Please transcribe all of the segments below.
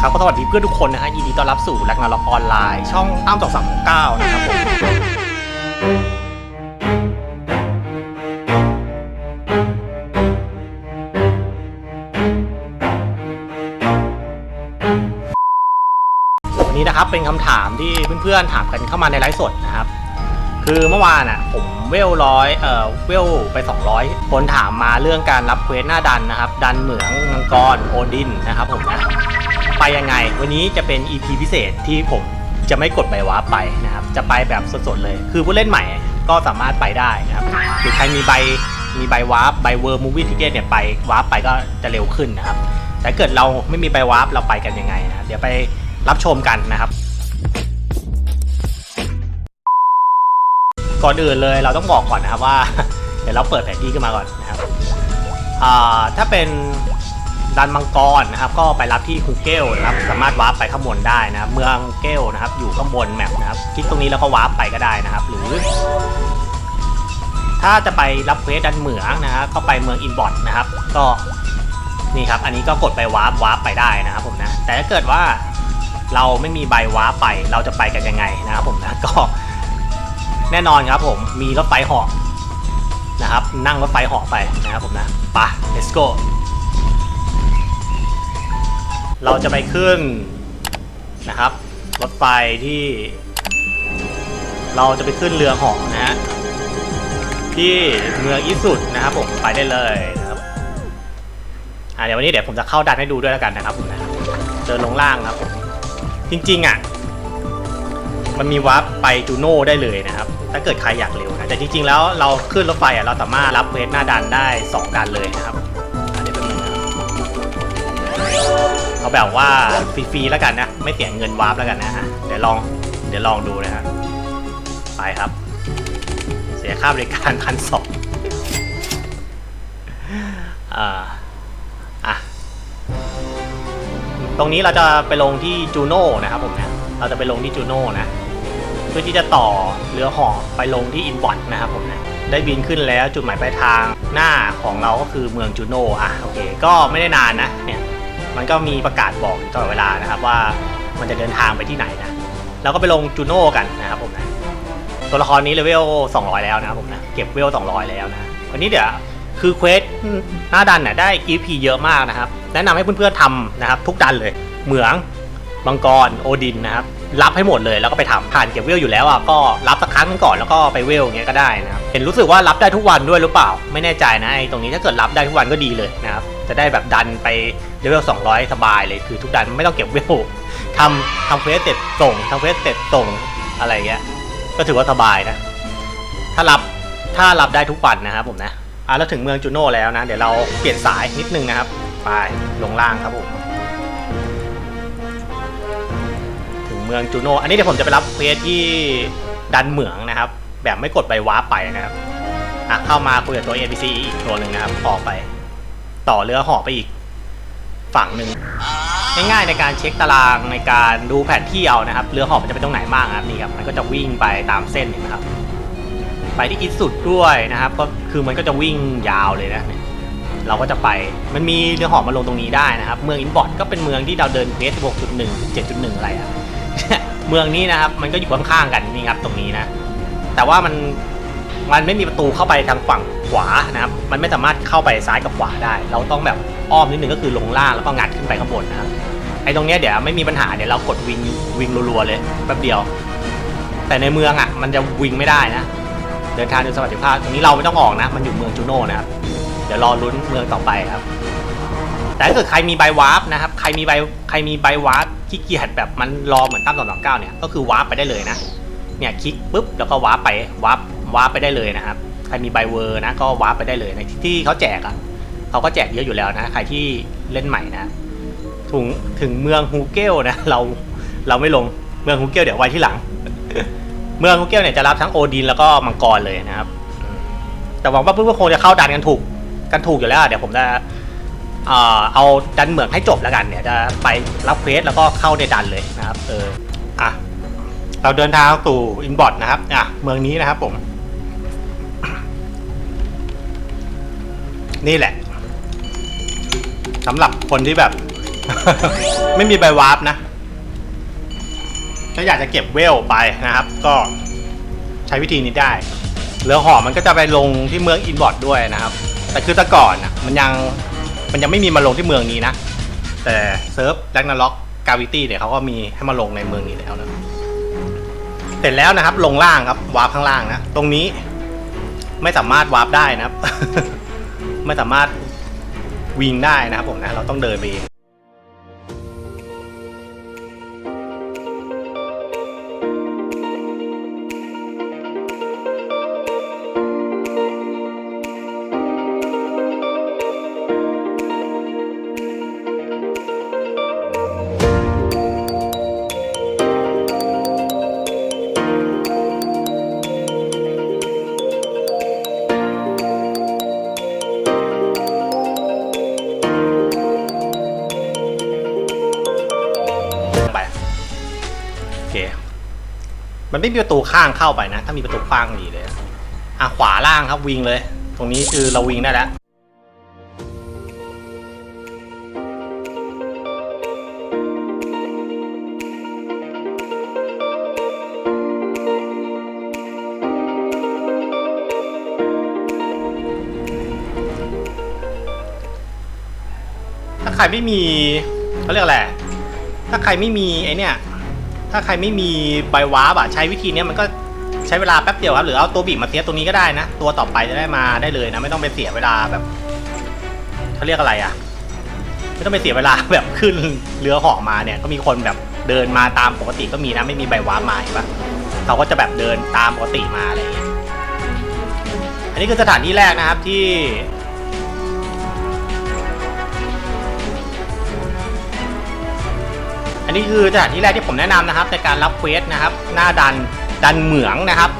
ครับก็สวัสดีเพื่อนทุกคนนะฮะยินดีต้อนรับสู่แลกนาล็อกออนไลน์ช่องตั้มสองสามเก้านะครับผมวันนี้นะครับเป็นคำถามที่เพื่อนๆถามกันเข้ามาในไลฟ์สดนะครับ คือเมื่อวานอะผมเวลร้อยเอ่อเวลไป 200 คนถามมาเรื่องการรับเควสหน้าดันนะครับ ดันเหมืองมังกรโอดินนะครับผมนะ ไปยังไง วันนี้จะเป็น EP พิเศษที่ผมจะไม่กดใบวาร์ปไปนะครับ จะไปแบบสดๆเลย คือผู้เล่นใหม่ก็สามารถไปได้นะครับหรือใครมีใบมีใบวาร์ปใบเวอร์มูวี่ทิเกตเนี่ยไปวาร์ปไปก็จะเร็วขึ้นนะครับ แต่เกิดเราไม่มีใบวาร์ปเราไปกันยังไงนะเดี๋ยวไปรับชมกันนะครับ ก่อนอื่นเลยเราต้องบอกก่อนนะครับว่า เดี๋ยวเราเปิดแผนที่ขึ้นมาก่อนนะครับถ้าเป็น ดันมังกรนะครับ ก็ไปรับที่คูเกลนะครับ สามารถวาร์ปไปข้างบนได้นะครับ เมืองเกลนะครับ อยู่ข้างบนแมปนะครับ คลิกตรงนี้แล้วก็วาร์ปไปก็ได้นะครับ หรือ ถ้าจะไปรับเควสดันเหมืองนะครับก็ไปเมืองอินบอทนะครับ ก็นี่ครับ อันนี้ก็กดไปวาร์ปวาร์ปไปได้นะครับผมนะ แต่ถ้าเกิดว่าเราไม่มีใบวาร์ปไปเราจะไปกันยังไงนะครับผมนะก็แน่นอนครับผมมีรถไฟเหาะนะครับ นั่งรถไฟเหาะไปนะครับผมนะไป let's go เราจะไปขึ้นนะครับ รถไฟที่ เราจะไปขึ้นเรือหาะนะฮะที่เมืองอิสุดนะครับผมไปได้เลยนะครับอ่าเดี๋ยววันนี้เดี๋ยวผมจะเข้าดันให้ดูด้วยแล้วกันนะครับผมนะเดินลงล่างนะครับผมจริงๆอะมันมีวาร์ปไปจูโน่ได้เลยนะครับ ถ้าเกิดใครอยากเร็วนะแต่จริงๆแล้วเราขึ้นรถไฟอะเราสามารถรับเวทหน้าดันได้ 2 ดันเลยนะครับอันนี้เป็นงนะครับ เอาแบบว่าฟรีๆแล้วกันนะ ไม่เสียเงินวาร์ปแล้วกันนะฮะเดี๋ยวลองเดี๋ยวลองดูนะฮะไปครับ เสียค่าบริการพันสองอ่าอะตรงนี้เราจะไปลงที่จูโน่นะครับผมนะเราจะไปลงที่จูโน่นะเพื่อที่จะต่อเรือห่อไปลงที่อินบอทนะครับผมนะได้บินขึ้นแล้วจุดหมายปลายทางหน้าของเราก็คือเมืองจูโน่อะโอเค ก็ไม่ได้นานนะเนี่ย มันก็มีประกาศบอกอยู่ตลอดเวลานะครับว่ามันจะเดินทางไปที่ไหนนะเราก็ไปลงจูโน่กันนะครับผมนะตัวละครนี้เลเวล 200 แล้วนะครับผมนะเก็บเวล 200 แล้วนะวันนี้เดี๋ยวคือเควสหน้าดันเนี่ยได้ EP เยอะมากนะครับแนะนำให้เพื่อนๆทำนะครับ ทุกดันเลยเหมืองมังกรโอดินนะครับรับให้หมดเลยแล้วก็ไปทำผ่านเก็บเวลอยู่แล้วอะก็รับสักครั้งนึงก่อนแล้วก็ไปเวลอย่างเงี้ยก็ได้นะครับเห็นรู้สึกว่ารับได้ทุกวันด้วยหรือเปล่า ไม่แน่ใจนะไอ้ตรงนี้ถ้าเกิดรับได้ทุกวันก็ดีเลยนะครับ จะได้แบบดันไปเลเวล200 สบายเลยคือทุกดันไม่ต้องเก็บเวลทำทำเควสเสร็จส่งทำเควสเสร็จส่งอะไรเงี้ยก็ถือว่าสบายนะ ถ้ารับถ้ารับได้ทุกวันนะครับผมนะอะแล้วถึงเมืองจูโน่แล้วนะ เดี๋ยวเราเปลี่ยนสายนิดนึงนะครับ ไปลงล่างครับผมถึงเมืองจูโน่อันนี้เดี๋ยวผมจะไปรับเควสที่ดันเหมืองนะครับ แบบไม่กดใบว้าไปนะครับอะเข้ามาคุยกับตัว NPC อีกตัวหนึ่งนะครับออกไป ต่อเรือห่อไปอีกฝั่งหนึ่งง่ายๆในการเช็คตารางในการดูแผนที่เอานะครับเรือห่อมันจะไปตรงไหนบ้างครับนี่ครับมันก็จะวิ่งไปตามเส้นนไหมครับ ไปที่อิสุดด้วยนะครับ ก็คือมันก็จะวิ่งยาวเลยนะเราก็จะไปมันมีเรือห่อมาลงตรงนี้ได้นะครับ เมืองอินบอร์ดก็เป็นเมืองที่เราเดินเควส6.1 7.1 อะไรอะเมืองนี้นะครับมันก็อยู่ข้างๆกันนี่ครับตรงนี้นะ แต่ว่ามันมันไม่มีประตูเข้าไปทางฝั่ง ขวานะครับมันไม่สามารถเข้าไปซ้ายกับขวาได้ เราต้องแบบอ้อมนิดนึงก็คือลงล่างแล้วก็งัดขึ้นไปข้างบนนะครับไอ้ตรงเนี้ยเดี๋ยวไม่มีปัญหาเดี๋ยวเรากดวิ่งวิ่งรัวๆเลยแป๊บเดียว แต่ในเมืองอะมันจะวิ่งไม่ได้นะเดินทางโดยสวัสดิภาพตรงนี้เราไม่ต้องออกนะ มันอยู่เมืองจูโน่นะครับเดี๋ยวรอลุ้นเมืองต่อไปครับ แต่ถ้าเกิดใครมีใบวาร์ปนะครับใครมีใบใครมีใบวาร์ปขี้เกียจแบบมันรอเหมือนตั้มสองสองเก้าเนี่ยก็คือวาร์ปไปได้เลยนะเนี่ยคลิกปุ๊บแล้วก็วาร์ปไปวาร์ปวาร์ปไปได้เลยนะครับ ใครมีใบเวอร์นะก็วาร์ปไปได้เลยในที่เขาแจกอะเขาก็แจกเยอะอยู่แล้วนะ ใครที่เล่นใหม่นะถึงถึงเมืองฮูเกลนะเราเราไม่ลงเมืองฮูเกลเดี๋ยวไว้ที่หลัง เมืองฮูเกลเนี่ยจะรับทั้งโอดินแล้วก็มังกรเลยนะครับ แต่หวังว่าเพื่อนๆคงจะเข้าดันกันถูกกันถูกอยู่แล้ว เดี๋ยวผมจะเอาดันเหมืองให้จบแล้วกันเดี๋ยจะไปรับเควสแล้วก็เข้าในดันเลยนะครับ เอออะเราเดินทางสู่อินบอทนะครับอะเมืองนี้นะครับผม นี่แหละสำหรับคนที่แบบ ไม่มีใบวาร์ปนะถ้าอยากจะเก็บเวลไปนะครับ ก็ใช้วิธีนี้ได้เรือหอมันก็จะไปลงที่เมืองอินบอร์ดด้วยนะครับ แต่คือแต่ก่อนอะมันยังมันยังไม่มีมาลงที่เมืองนี้นะ แต่เซิร์ฟแลกนาล็อกกาวิตี้เนี่ยเขาก็มีให้มาลงในเมืองนี้แล้วนะเสร็จแล้วนะครับลงล่างครับวาร์ปข้างล่างนะ ตรงนี้ไม่สามารถวาร์ปได้นะครับ ไม่สามารถวิ่งได้นะครับผมนะ เราต้องเดินไปเอง มันไม่มีประตูข้างเข้าไปนะ ถ้ามีประตูข้างดีเลยอะขวาล่างครับวิ่งเลย ตรงนี้คือเราวิ่งได้แล้วถ้าใครไม่มีเขาเรียกอะไร ถ้าใครไม่มีไอเนี่ย ถ้าใครไม่มีใบวาร์ปอะใช้วิธีนี้มันก็ใช้เวลาแป๊บเดียวครับหรือเอาตัวบีบมาเสียตรงนี้ก็ได้นะ ตัวต่อไปจะได้มาได้เลยนะ ไม่ต้องไปเสียเวลาแบบเขาเรียกอะไรอะไม่ต้องไปเสียเวลาแบบขึ้นเรือหาะมาเนี่ย ก็มีคนแบบเดินมาตามปกติก็มีนะไม่มีใบวาร์ปมาเห็นปะเขาก็จะแบบเดินตามปกติมาอะไรอย่างเงี้ยอันนี้คือสถานที่แรกนะครับที่ อันนี้คือสถานที่แรกที่ผมแนะนำนะครับในการรับเควสนะครับ หน้าดันดันเหมืองนะครับ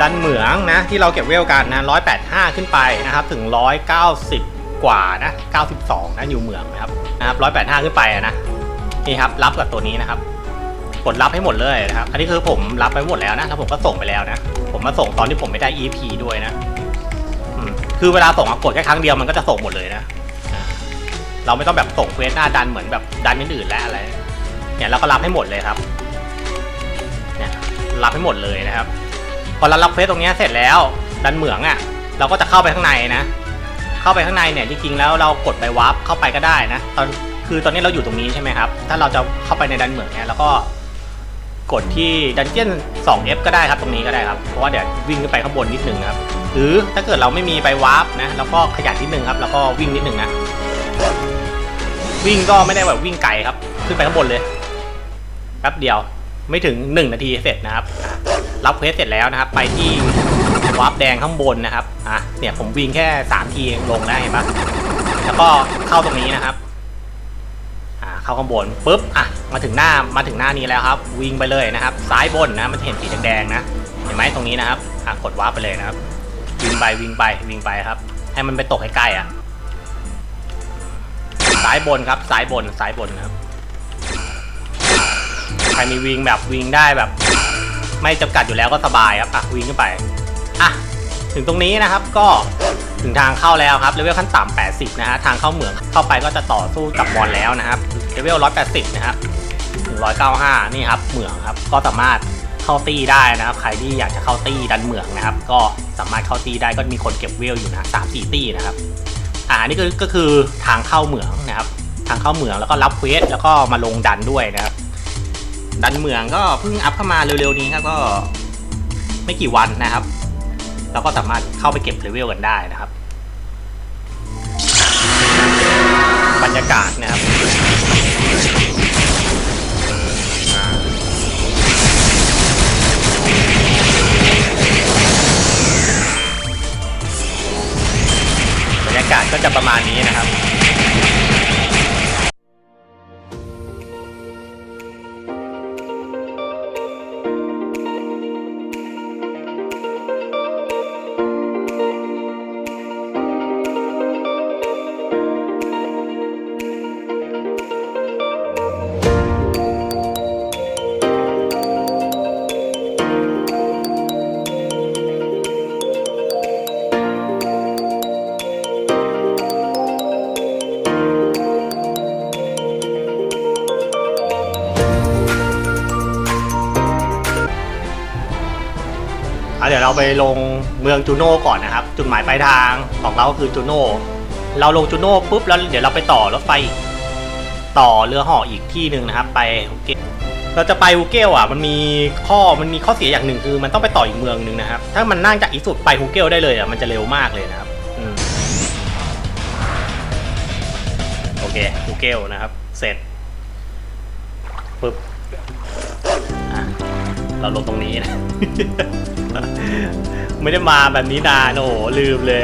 ดันเหมืองนะที่เราเก็บเวลกันนะ185ขึ้นไปนะครับถึง190กว่านะ92นะอยู่เหมืองนะครับนะครับ185ขึ้นไปนะนี่ครับรับกับตัวนี้นะครับกดรับให้หมดเลยนะครับ อันนี้คือผมรับไปหมดแล้วนะแล้วผมก็ส่งไปแล้วนะ ผมมาส่งตอนที่ผมไม่ได้ EP ด้วยนะคือเวลาส่งอะกดแค่ครั้งเดียวมันก็จะส่งหมดเลยนะ เราไม่ต้องแบบส่งเควสหน้าดันเหมือนแบบดันอื่นๆและอะไร เนี่ยเราก็รับให้หมดเลยครับเนี่ยรับให้หมดเลยนะครับ พอเรารับเควสตรงเนี้ยเสร็จแล้วดันเหมืองอะ่ะ เราก็จะเข้าไปข้างในนะ เข้าไปข้างในเนี่ยจริงๆแล้วเรากดไปวาร์ปเข้าไปก็ได้นะตอนคือตอนนี้เราอยู่ตรงนี้ใช่ไหมครับ ถ้าเราจะเข้าไปในดันเหมืองเนี่ยเราก็กดที่ดันเจี้ยน 2F ก็ได้ครับตรงนี้ก็ได้ครับ เพราะว่าเดี๋ยววิ่งขึ้นไปข้างบนนิดนึงครับ หรือถ้าเกิดเราไม่มีไปวาร์ปนะแล้วก็ขยันนิดนึงครับ แล้วก็วิ่งนิดนึงนะ วิ่งก็ไม่ได้แบบวิ่งไกลครับ ขึ้นไปข้างบนเลย ป๊บเดียวไม่ถึง 1 นาทีเสร็จนะครับ รับเควสเสร็จแล้วนะครับ ไปที่วาร์ปแดงข้างบนนะครับอะเนี่ยผมวิ่งแค่3ทีลงได้เห็นปะแล้วก็เข้าตรงนี้นะครับอ่าเข้าข้างบนปุ๊บอะมาถึงหน้ามาถึงหน้านี้แล้วครับ วิ่งไปเลยนะครับ ซ้ายบนนะมันเห็นสีแดงๆนะเห็นไหมตรงนี้นะครับอะกดวาร์ปไปเลยนะครับ วิ่งไปวิ่งไปวิ่งไปครับ ให้มันไปตกใกล้ๆอะซ้ายบนครับซ้ายบนซ้ายบนนะครับ ใครมีวิงแบบวิงได้แบบ ไม่จำกัดอยู่แล้วก็สบายครับอะวิงขึ้นไปอะถึงตรงนี้นะครับก็ถึงทางเข้าแล้วครับเลเวลขั้นต่ำ80 นะฮะทางเข้าเหมืองเข้าไปก็จะต่อสู้กับบอลแล้วนะครับเลเวล180 นะครับถึง195 นี่ครับเหมืองครับก็สามารถเข้าตีได้นะครับ ใครที่อยากจะเข้าตีดันเหมืองนะครับ ก็สามารถเข้าตีได้ก็มีคนเก็บเวลอยู่นะสามสี่ตีนะครับอ่านี่ก็ก็คือทางเข้าเหมืองนะครับ ทางเข้าเหมืองแล้วก็รับเควสแล้วก็มาลงดันด้วยนะครับ ดันเหมืองก็เพิ่งอัพเข้ามาเร็วๆนี้ครับก็ไม่กี่วันนะครับ เราก็สามารถเข้าไปเก็บเลเวลกันได้นะครับ บรรยากาศนะครับบรรยากาศก็จะประมาณนี้นะครับ ยวเราไปลงเมืองจูโน่ก่อนนะครับ จุดหมายปลายทางของเราก็คือจูโน่เราลงจูโน่ปุ๊บแล้วเดี๋ยวเราไปต่อรถไฟต่อเรือห่ออีกที่หนึ่งนะครับ ไปฮุกเกลเราจะไปฮุกเกลอะมันมีข้อมันมีข้อเสียอย่างหนึ่งคือมันต้องไปต่ออีกเมืองหนึ่งนะครับ ถ้ามันนั่งจากอีสุดไปฮุกเกลได้เลยอะมันจะเร็วมากเลยนะครับโอเคฮุกเกลนะครับ เสร็จปุ๊บเราลงตรงนี้นะ ไม่ได้มาแบบนี้นานโอ้โหลืมเลย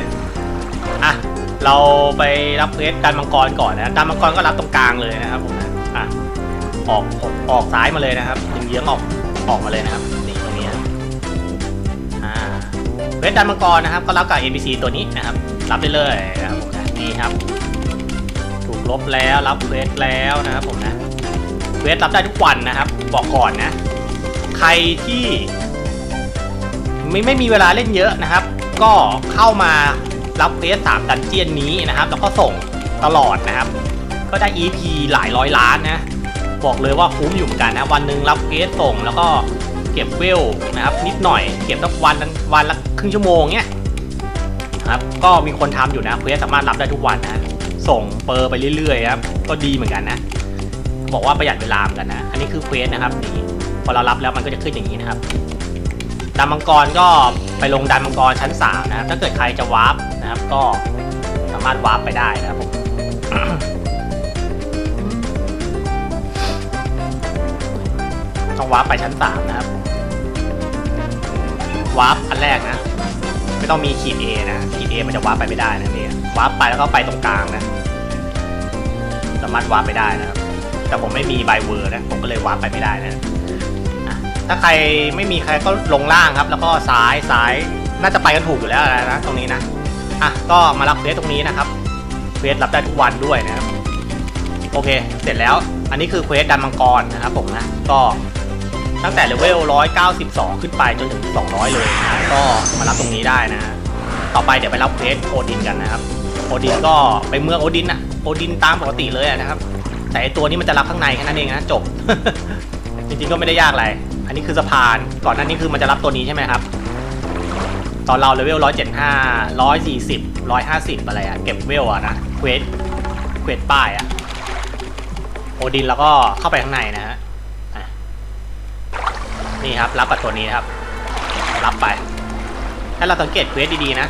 อะเราไปรับเควสดันมังกรก่อนนะดันมังกรก็รับตรงกลางเลยนะครับผมนะอะออกออกซ้ายมาเลยนะครับยิงเยื้องออกออกมาเลยนะครับนี่ตรงนี้อ่าเควสดันมังกรนะครับ ก็รับกับ NPC ตัวนี้นะครับ รับได้เลยนะครับผมนะนี่ครับ ถูกลบแล้วรับเควสแล้วนะครับผมนะเควสรับได้ทุกวันนะครับ บอกก่อนนะ ใครที่ ไม่ไม่มีเวลาเล่นเยอะนะครับ ก็เข้ามารับเควสสามดันเจียนนี้นะครับ แล้วก็ส่งตลอดนะครับ ก็ได้ EP หลายร้อยล้านนะ บอกเลยว่าคุ้มอยู่เหมือนกันนะ วันหนึ่งรับเควสส่งแล้วก็เก็บเวลนะครับ นิดหน่อยเก็บสักวันวันละครึ่งชั่วโมงเนี้ยนะครับก็มีคนทำอยู่นะเควสสามารถรับได้ทุกวันนะ ส่งเปอร์ไปเรื่อยๆครับก็ดีเหมือนกันนะ บอกว่าประหยัดเวลาเหมือนกันนะ อันนี้คือเควสนะครับนี่พอเรารับแล้วมันก็จะขึ้นอย่างนี้นะครับ ดันมังกรก็ไปลงดันมังกรชั้น3นะครับถ้าเกิดใครจะวาร์ปนะครับก็สามารถวาร์ปไปได้นะครับผมต้องวาร์ปไปชั้น3นะครับวาร์ปอันแรกนะ ไม่ต้องมีขีด A นะขีด A มันจะวาร์ปไปไม่ได้นะเนี่ยวาร์ปไปแล้วก็ไปตรงกลางนะสามารถวาร์ปไปได้นะครับแต่ผมไม่มีไบเวอร์นะผมก็เลยวาร์ปไปไม่ได้นะ ถ้าใครไม่มีใครก็ลงล่างครับ แล้วก็ซ้ายซ้ายน่าจะไปกันถูกอยู่แล้วนะตรงนี้นะอะก็มารับเควสตรงนี้นะครับเควสรับได้ทุกวันด้วยนะครับโอเค เสร็จแล้วอันนี้คือเควสดันมังกรนะครับผมนะก็ตั้งแต่เลเวล 192 ขึ้นไปจนถึง 200 เลยนะก็มารับตรงนี้ได้นะ ต่อไปเดี๋ยวไปรับเควสโอดินกันนะครับโอดินก็ไปเมืองโอดินอะโอดินตามปกติเลยนะครับ แต่ตัวนี้มันจะรับข้างในแค่นั้นเองนะจบ จริงๆก็ไม่ได้ยากอะไร อันนี้คือสะพาน ก่อนหน้านี้คือมันจะรับตัวนี้ใช่ไหมครับ ตอนเราเลเวลร้อยเจ็ดห้าร้อยสี่สิบร้อยห้าสิบอะไรอะเก็บเวลอะนะเควสเควสป้ายอะโอดินแล้วก็เข้าไปข้างในนะฮะนี่ครับ รับกับตัวนี้ครับ รับไป ถ้าเราสังเกตเควสดีๆนะ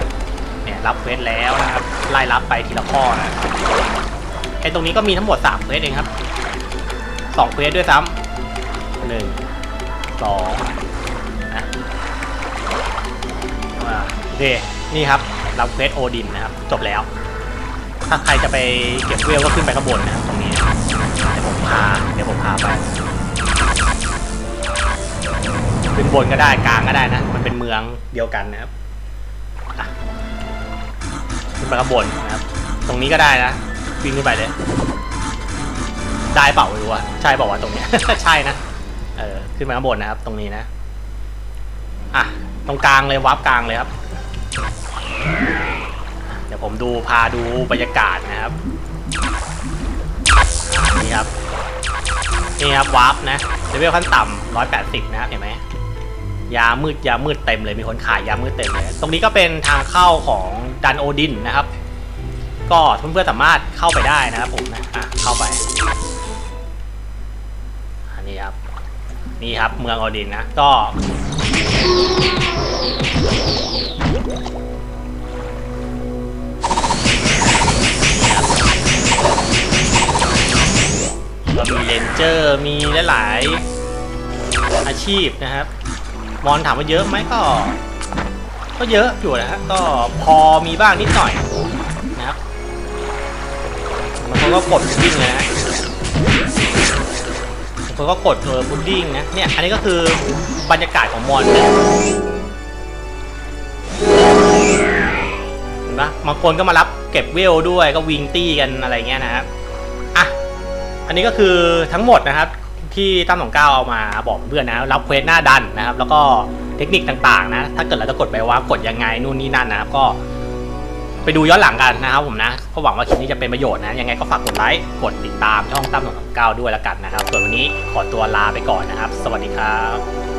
เนี่ยรับเควสแล้วนะครับ ไล่รับไปทีละข้อนะไอตรงนี้ก็มีทั้งหมดสามเควสเองครับสองเควสด้วยซ้ำหนึ่ง สองนะโอเคนี่ครับรับเควสโอดินนะครับ จบแล้ว ถ้าใครจะไปเก็บเวลก็ขึ้นไปข้างบนนะครับตรงนี้เดี๋ยวผมพาเดี๋ยวผมพาไปขึ้นบนก็ได้กลางก็ได้นะ มันเป็นเมืองเดียวกันนะครับขึ้นไปข้างบนนะครับ ตรงนี้ก็ได้นะวิ่งขึ้นไปเลย ได้เปล่าไม่รู้อะใช่เปล่าวะตรงเนี้ย ใช่นะ เออขึ้นมาข้างบนนะครับ ตรงนี้นะ อะ ตรงกลางเลยวับกลางเลยครับ เดี๋ยวผมดูพาดูบรรยากาศนะครับ นี่ครับ นี่ครับวาร์ปนะเลเวลขั้นต่ำร้อยแปดสิบนะครับเห็นไหมยามืดยามืดเต็มเลยมีคนขายยามืดเต็มเลย ตรงนี้ก็เป็นทางเข้าของดันโอดินนะครับ ก็เพื่อนๆสามารถเข้าไปได้นะครับผมนะอะเข้าไป นี่ครับเมืองออดินนะ ก็ ก็มีเลนเจอร์มีหลายๆอาชีพนะครับ มอนถามว่าเยอะไหมก็ ก็เยอะอยู่นะฮะก็พอมีบ้างนิดหน่อยนะครับบางคนก็กดวิ่งเลยนะ คนก็กดเออพุดดิ้งนะเนี่ยอันนี้ก็คือบรรยากาศของมอนนะเห็นปะบางคนก็มารับเก็บเวลด้วยก็วิงตี้กันอะไรเงี้ยนะครับอะอันนี้ก็คือทั้งหมดนะครับที่ตั้มของเก้าเอามาบอกเพื่อนนะรับเควสหน้าดันนะครับ แล้วก็เทคนิคต่างๆนะถ้าเกิดเราจะกดไปว่ากดยังไงนู่นนี่นั่นนะครับก็ ไปดูย้อนหลังกันนะครับผมนะก็หวังว่าคลิปนี้จะเป็นประโยชน์นะยังไงก็ฝากกดไลค์กดติดตามช่องตั้มของก้าด้วยแล้วกันนะครับส่วนวันนี้ขอตัวลาไปก่อนนะครับ สวัสดีครับ